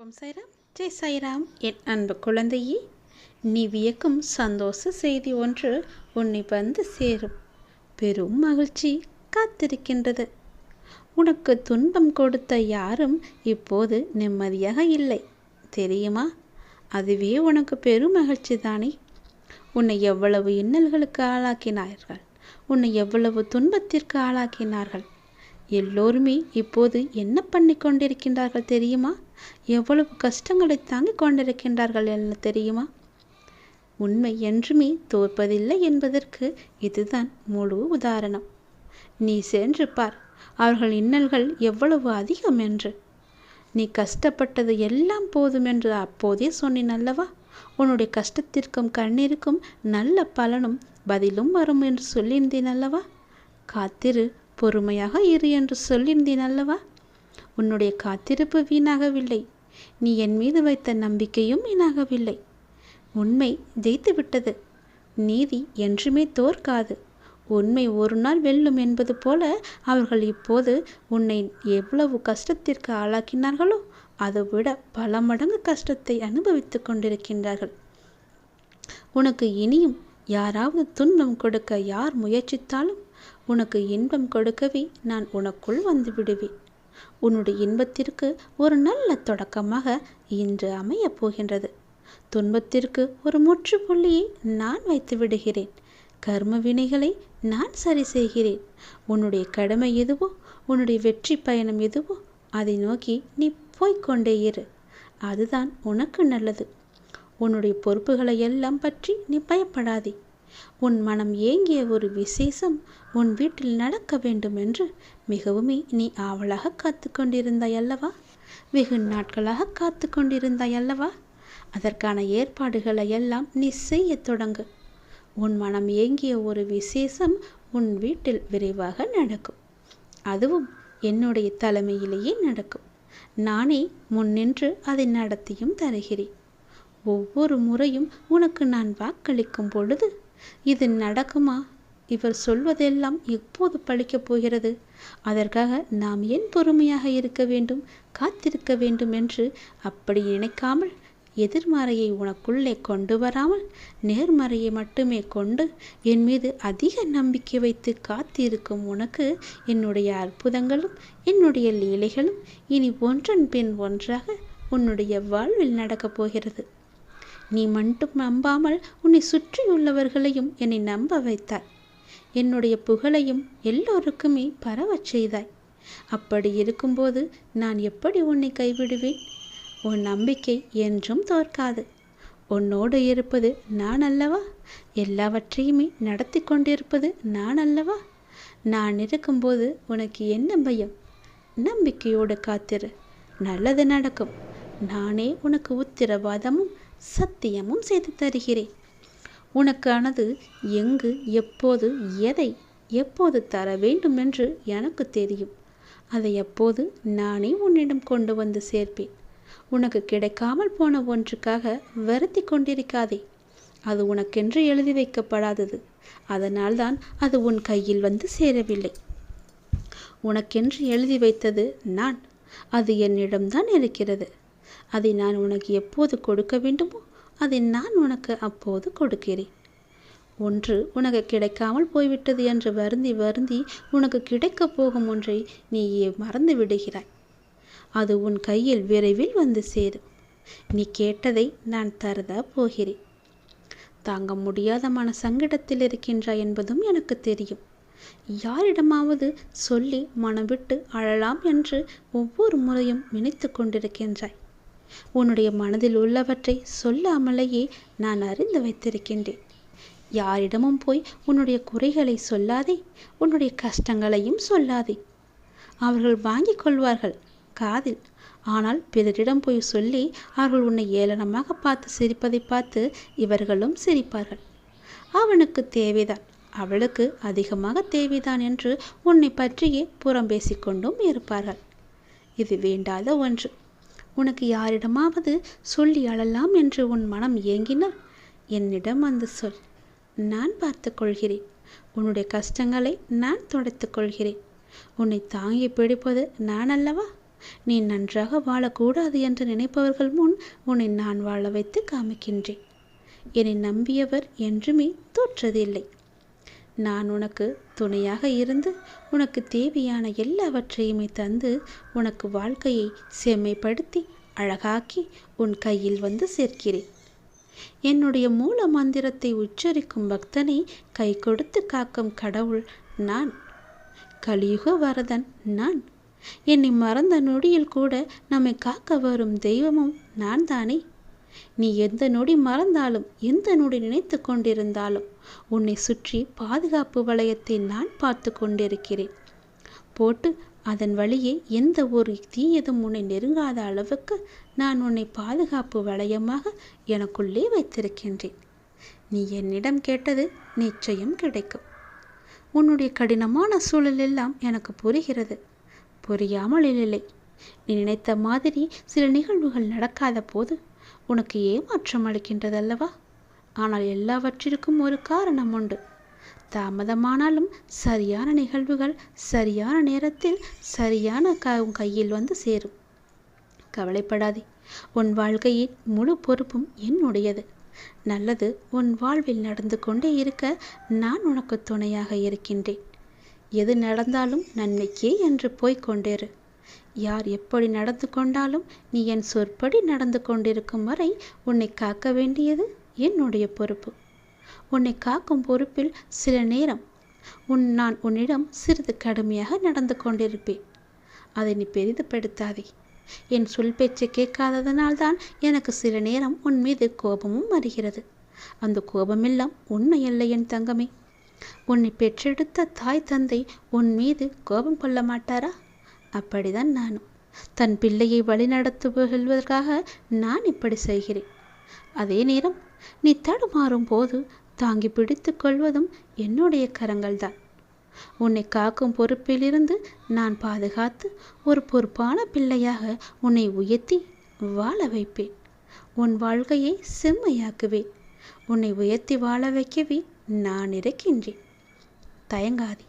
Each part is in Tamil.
ஓம் சாய்ராம். ஜெய் சாய்ராம். என் அன்பு குழந்தையே நீ வியக்கும் சந்தோஷ செய்தி ஒன்று உன்னை வந்து சேரும். பெரும் மகிழ்ச்சி காத்திருக்கின்றது. உனக்கு துன்பம் கொடுத்த யாரும் இப்போது நிம்மதியாக இல்லை. தெரியுமா? அதுவே உனக்கு பெரும் மகிழ்ச்சி தானே. உன்னை எவ்வளவு இன்னல்களுக்கு ஆளாக்கினார்கள். உன்னை எவ்வளவு துன்பத்திற்கு ஆளாக்கினார்கள். எல்லோருமே இப்போது என்ன பண்ணி கொண்டிருக்கின்றார்கள் தெரியுமா? எவ்வளவு கஷ்டங்களை தாங்கிக் கொண்டிருக்கின்றார்கள் என தெரியுமா? உண்மை என்றுமே தோற்பதில்லை என்பதற்கு இதுதான் முழு உதாரணம். நீ சென்று பார் அவர்கள் இன்னல்கள் எவ்வளவு அதிகம் என்று. நீ கஷ்டப்பட்டது எல்லாம் போதும் என்று அப்போதே சொன்னேன் அல்லவா? உன்னுடைய கஷ்டத்திற்கும் கண்ணீருக்கும் நல்ல பலனும் பதிலும் வரும் என்று சொல்லியிருந்தேன் அல்லவா? காத்திரு பொறுமையாக இரு என்று சொல்லியிருந்தேன் அல்லவா? உன்னுடைய காத்திருப்பு வீணாகவில்லை. நீ என் மீது வைத்த நம்பிக்கையும் வீணாகவில்லை. உண்மை ஜெயித்து விட்டது நீதி என்றுமே தோற்காது. உண்மை ஒரு நாள் வெல்லும் என்பது போல அவர்கள் இப்போது உன்னை எவ்வளவு கஷ்டத்திற்கு ஆளாக்கினார்களோ அதைவிட பல மடங்கு கஷ்டத்தை அனுபவித்துக் கொண்டிருக்கின்றார்கள். உனக்கு இனியும் யாராவது துன்பம் கொடுக்க யார் முயற்சித்தாலும் உனக்கு இன்பம் கொடுக்கவே நான் உனக்குள் வந்து விடுவேன். உன்னுடைய இன்பத்திற்கு ஒரு நல்ல தொடக்கமாக இன்று அமையப் போகின்றது. துன்பத்திற்கு ஒரு முற்றுப்புள்ளியை நான் வைத்து விடுகிறேன். கர்ம வினைகளை நான் சரி செய்கிறேன். உன்னுடைய கடமை எதுவோ உன்னுடைய வெற்றி பயணம் எதுவோ அதை நோக்கி நீ போய்கொண்டே இரு. அதுதான் உனக்கு நல்லது. உன்னுடைய பொறுப்புகளை எல்லாம் பற்றி நீ பயப்படாதே. உன் மனம் ஏங்கிய ஒரு விசேஷம் உன் வீட்டில் நடக்க வேண்டும் என்று மிகவுமே நீ ஆவலாக காத்து கொண்டிருந்தாய் அல்லவா வெகு நாட்களாக காத்து கொண்டிருந்தாய் அல்லவா அதற்கான ஏற்பாடுகளை எல்லாம் நீ செய்ய தொடங்கு. உன் மனம் ஏங்கிய ஒரு விசேஷம் உன் வீட்டில் விரைவாக நடக்கும். அதுவும் என்னுடைய தலைமையிலேயே நடக்கும். நானே முன்னின்று அதை நடத்தியும் தருகிறேன். ஒவ்வொரு முறையும் உனக்கு நான் வாக்களிக்கும் பொழுது இது நடக்குமா? இவர் சொல்வதெல்லாம் எப்போது பழிக்கப் போகிறது? அதற்காக நாம் ஏன் பொறுமையாக இருக்க வேண்டும் காத்திருக்க வேண்டும் என்று அப்படி நினைக்காமல் எதிர்மறையை உனக்குள்ளே கொண்டு வராமல் நேர்மறையை மட்டுமே கொண்டு என் மீது அதிக நம்பிக்கை வைத்து காத்திருக்கும் உனக்கு என்னுடைய அற்புதங்களும் என்னுடைய லீலைகளும் இனி ஒன்றன் பின் ஒன்றாக உன்னுடைய வாழ்வில் நடக்கப் போகிறது. நீ மட்டும் நம்பாமல் உன்னை சுற்றியுள்ளவர்களையும் என்னை நம்ப வைத்தாய். என்னுடைய புகழையும் எல்லோருக்குமே பரவச் செய்தாய். அப்படி இருக்கும்போது நான் எப்படி உன்னை கைவிடுவேன்? உன் நம்பிக்கை என்றும் தோற்காது. உன்னோடு இருப்பது நான் அல்லவா? எல்லாவற்றையுமே நடத்தி கொண்டிருப்பது நான் அல்லவா? நான் இருக்கும்போது உனக்கு என்ன பயம்? நம்பிக்கையோடு காத்திரு. நல்லது நடக்கும். நானே உனக்கு உத்திரவாதமும் சத்தியமும் செய்து தருகிறேன். உனக்கானது எங்கு எப்போது எதை எப்போது தர வேண்டும் என்று எனக்கு தெரியும். அதை எப்போது நானே உன்னிடம் கொண்டு வந்து சேர்ப்பேன். உனக்கு கிடைக்காமல் போன ஒன்றுக்காக வருத்தி கொண்டிருக்காதே. அது உனக்கென்று எழுதி வைக்கப்படாதது. அதனால்தான் அது உன் கையில் வந்து சேரவில்லை. உனக்கென்று எழுதி வைத்தது நான். அது என்னிடம்தான் இருக்கிறது. அதை நான் உனக்கு எப்போது கொடுக்க வேண்டுமோ அதை நான் உனக்கு அப்போது கொடுக்கிறேன். ஒன்று உனக்கு கிடைக்காமல் போய்விட்டது என்று வருந்தி வருந்தி உனக்கு கிடைக்கப் போகும் ஒன்றை நீயே மறந்து விடுகிறாய். அது உன் கையில் விரைவில் வந்து சேரும். நீ கேட்டதை நான் தருத போகிறேன். தாங்க முடியாத மன சங்கடத்தில் இருக்கின்றாய் என்பதும் எனக்கு தெரியும். யாரிடமாவது சொல்லி மனம் விட்டு அழலாம் என்று ஒவ்வொரு முறையும் நினைத்து கொண்டிருக்கின்றாய். உன்னுடைய மனதில் உள்ளவற்றை சொல்லாமலேயே நான் அறிந்து வைத்திருக்கின்றேன். யாரிடமும் போய் உன்னுடைய குறைகளை சொல்லாதே உன்னுடைய கஷ்டங்களையும் சொல்லாதே. அவர்கள் வாங்கிக் கொள்வார்கள் காதில். ஆனால் பிறரிடம் போய் சொல்லி அவர்கள் உன்னை ஏளனமாக பார்த்து சிரிப்பதை பார்த்து இவர்களும் சிரிப்பார்கள். அவனுக்கு தேவைதான் அவளுக்கு அதிகமாக தேவைதான் என்று உன்னை பற்றியே புறம் பேசிக்கொண்டும் இருப்பார்கள். இது வேண்டாத ஒன்று. உனக்கு யாரிடமாவது சொல்லி அழலாம் என்று உன் மனம் ஏங்கினால் என்னிடம் வந்து சொல். நான் பார்த்து கொள்கிறேன். உன்னுடைய கஷ்டங்களை நான் துடைத்துக் கொள்கிறேன். உன்னை தாங்கி பிடிப்பது நான் அல்லவா? நீ நன்றாக வாழக்கூடாது என்று நினைப்பவர்கள் முன் உன்னை நான் வாழ வைத்து காமிக்கின்றேன். என்னை நம்பியவர் என்றுமே தோற்றதில்லை. நான் உனக்கு துணையாக இருந்து உனக்கு தேவையான எல்லாவற்றையுமே தந்து உனக்கு வாழ்க்கையை செம்மைப்படுத்தி அழகாக்கி உன் கையில் வந்து சேர்க்கிறேன். என்னுடைய மூல மந்திரத்தை உச்சரிக்கும் பக்தனை கை கொடுத்து காக்கும் கடவுள் நான். கலியுக வரதன் நான். என்னை மறந்த நொடியில் கூட நம்மை காக்க வரும் தெய்வமும் நான் தானே நீ எந்த நொடி மறந்தாலும் எந்த நொடி நினைத்து கொண்டிருந்தாலும் உன்னை சுற்றி பாதுகாப்பு வளையத்தை நான் பார்த்து கொண்டிருக்கிறேன். போட்டு அதன் வழியே எந்த ஒரு தீயதும் உன்னை நெருங்காத அளவுக்கு நான் உன்னை பாதுகாப்பு வளையமாக எனக்குள்ளே வைத்திருக்கின்றேன். நீ என்னிடம் கேட்டது நிச்சயம் கிடைக்கும். உன்னுடைய கடினமான சூழல் எல்லாம் எனக்கு புரிகிறது. புரியாமல் இல்லை. நீ நினைத்த மாதிரி சில நிகழ்வுகள் நடக்காத போது உனக்கு ஏமாற்றம் அளிக்கின்றதல்லவா? ஆனால் எல்லாவற்றிற்கும் ஒரு காரணம் உண்டு. தாமதமானாலும் சரியான நிகழ்வுகள் சரியான நேரத்தில் சரியான க உன் கையில் வந்து சேரும். கவலைப்படாதே. உன் வாழ்க்கையின் முழு பொறுப்பும் என்னுடையது. நல்லது உன் வாழ்வில் நடந்து கொண்டே இருக்க நான் உனக்கு துணையாக இருக்கின்றேன். எது நடந்தாலும் நன்மைக்கே என்று போய்க் கொண்டேரு. யார் எப்படி நடந்து கொண்டாலும் நீ என் சொற்படி நடந்து கொண்டிருக்கும் வரை உன்னை காக்க வேண்டியது என்னுடைய பொறுப்பு. உன்னை காக்கும் பொறுப்பில் சில நேரம் உன் நான் உன்னிடம் சிறிது கடுமையாக நடந்து கொண்டிருப்பேன். அதை நீ பெரிதுபடுத்தாதே. என் சொல் பேச்சு கேட்காததனால்தான் எனக்கு சில நேரம் உன் மீது கோபமும் வருகிறது. அந்த கோபமெல்லாம் உண்மையல்ல என் தங்கமே. உன்னை பெற்றெடுத்த தாய் தந்தை உன் மீது கோபம் கொள்ள மாட்டாரா? அப்படிதான் நானும். தன் பிள்ளையை வழிநடத்துவதற்காக நான் இப்படி செய்கிறேன். அதே நேரம் நீ தடுமாறும் போது தாங்கி பிடித்து கொள்வதும் என்னுடைய கரங்கள்தான். உன்னை காக்கும் பொறுப்பிலிருந்து நான் பாதுகாத்து ஒரு பொறுப்பான பிள்ளையாக உன்னை உயர்த்தி வாழ வைப்பேன். உன் வாழ்க்கையை செம்மையாக்குவேன். உன்னை உயர்த்தி வாழ வைக்கவே நான் இருக்கின்றேன். தயங்காதே.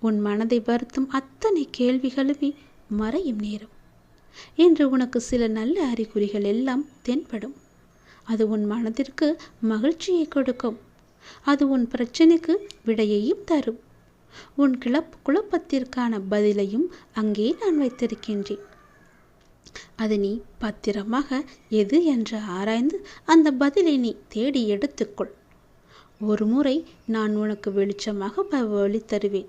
உன் மனதை வருத்தும் அத்தனை கேள்விகளுமே மறையும் நேரம். என்று உனக்கு சில நல்ல அறிகுறிகள் எல்லாம் தென்படும். அது உன் மனதிற்கு மகிழ்ச்சியை கொடுக்கும். அது உன் பிரச்சனைக்கு விடையையும் தரும். உன் கிளப் குழப்பத்திற்கான பதிலையும் அங்கே நான் வைத்திருக்கின்றேன். அது நீ பத்திரமாக எது என்று ஆராய்ந்து அந்த பதிலை நீ தேடி எடுத்துக்கொள். ஒரு முறை நான் உனக்கு வெளிச்சமாக வழி தருவேன்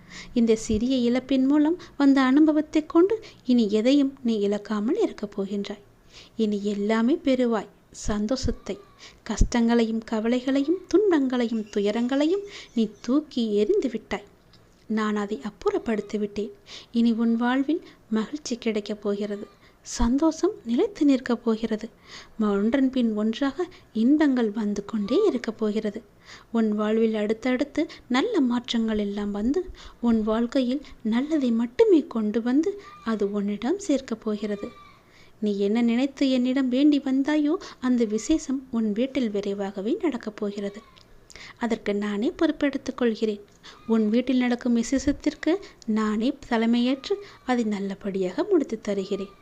இந்த சிறிய இழப்பின் மூலம் வந்த அனுபவத்தை கொண்டு இனி எதையும் நீ இழக்காமல் இருக்கப் போகின்றாய். இனி எல்லாமே பெறுவாய். சந்தோஷத்தை கஷ்டங்களையும் கவலைகளையும் துன்பங்களையும் துயரங்களையும் நீ தூக்கி எறிந்து விட்டாய். நான் அதை அப்புறப்படுத்தி விட்டேன் இனி உன் வாழ்வில் மகிழ்ச்சி கிடைக்கப் போகிறது. சந்தோஷம் நிலைத்து நிற்கப் போகிறது. ஒன்றன் பின் ஒன்றாக இன்பங்கள் வந்து கொண்டே இருக்கப் போகிறது. உன் வாழ்வில் அடுத்தடுத்து நல்ல மாற்றங்கள் எல்லாம் வந்து உன் வாழ்க்கையில் நல்லதை மட்டுமே கொண்டு வந்து அது உன்னிடம் சேர்க்கப் போகிறது. நீ என்ன நினைத்து என்னிடம் வேண்டி வந்தாயோ அந்த விசேஷம் உன் வீட்டில் விரைவாகவே நடக்கப் போகிறது. அதற்கு நானே பொறுப்பெடுத்துக் கொள்கிறேன். உன் வீட்டில் நடக்கும் விசேஷத்திற்கு நானே தலைமையேற்று அதை நல்லபடியாக முடித்து தருகிறேன்.